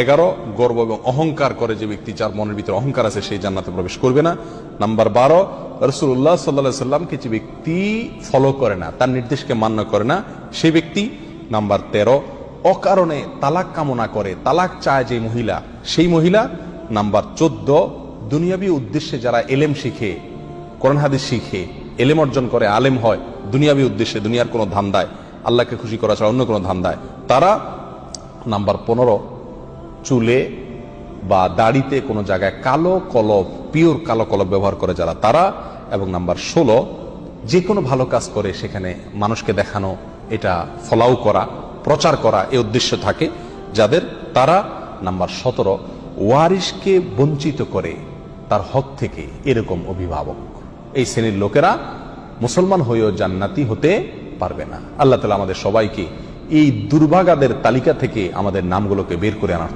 এগারো, গর্ব এবং অহংকার করে যে ব্যক্তি যার মনের ভিতরে অহংকার আছে সেই জান্নাতে প্রবেশ করবে না। নাম্বার বারো রসুল্লাহ সাল্লা সাল্লামকে যে ব্যক্তি ফলো করে না, তার নির্দেশকে মান্য করে না, সেই ব্যক্তি। নাম্বার তেরো, অকারণে তালাক কামনা করে, তালাক চায় যে মহিলা, সেই মহিলা। নাম্বার চোদ্দ, দুনিয়াবি উদ্দেশ্যে যারা এলেম শিখে, কোরআন হাদিস শিখে, এলেম অর্জন করে, আলেম হয়, দুনিয়াবি উদ্দেশ্যে, দুনিয়ার কোনো ধান্দায়, আল্লাহকে খুশি করা ছাড়া অন্য কোনো ধান্দায়, তারা। নাম্বার পনেরো চুলে বা দাড়িতে কোনো জায়গায় কালো কলব, পিওর কালো কলব ব্যবহার করে যারা তারা, এবং নাম্বার ষোলো, যে কোনো ভালো কাজ করে সেখানে মানুষকে দেখানো, এটা ফলাও করা, প্রচার করা এ উদ্দেশ্য থাকে, যাদের তারা, নাম্বার সতেরো, ওয়ারিশকে বঞ্চিত করে তার হক থেকে এরকম অভিভাবক। এই শ্রেণির লোকেরা মুসলমান হয়েও জান্নাতি হতে পারবে না। আল্লাহ তালা আমাদের সবাইকে এই দুর্ভাগাদের তালিকা থেকে আমাদের নামগুলোকে বের করে আনার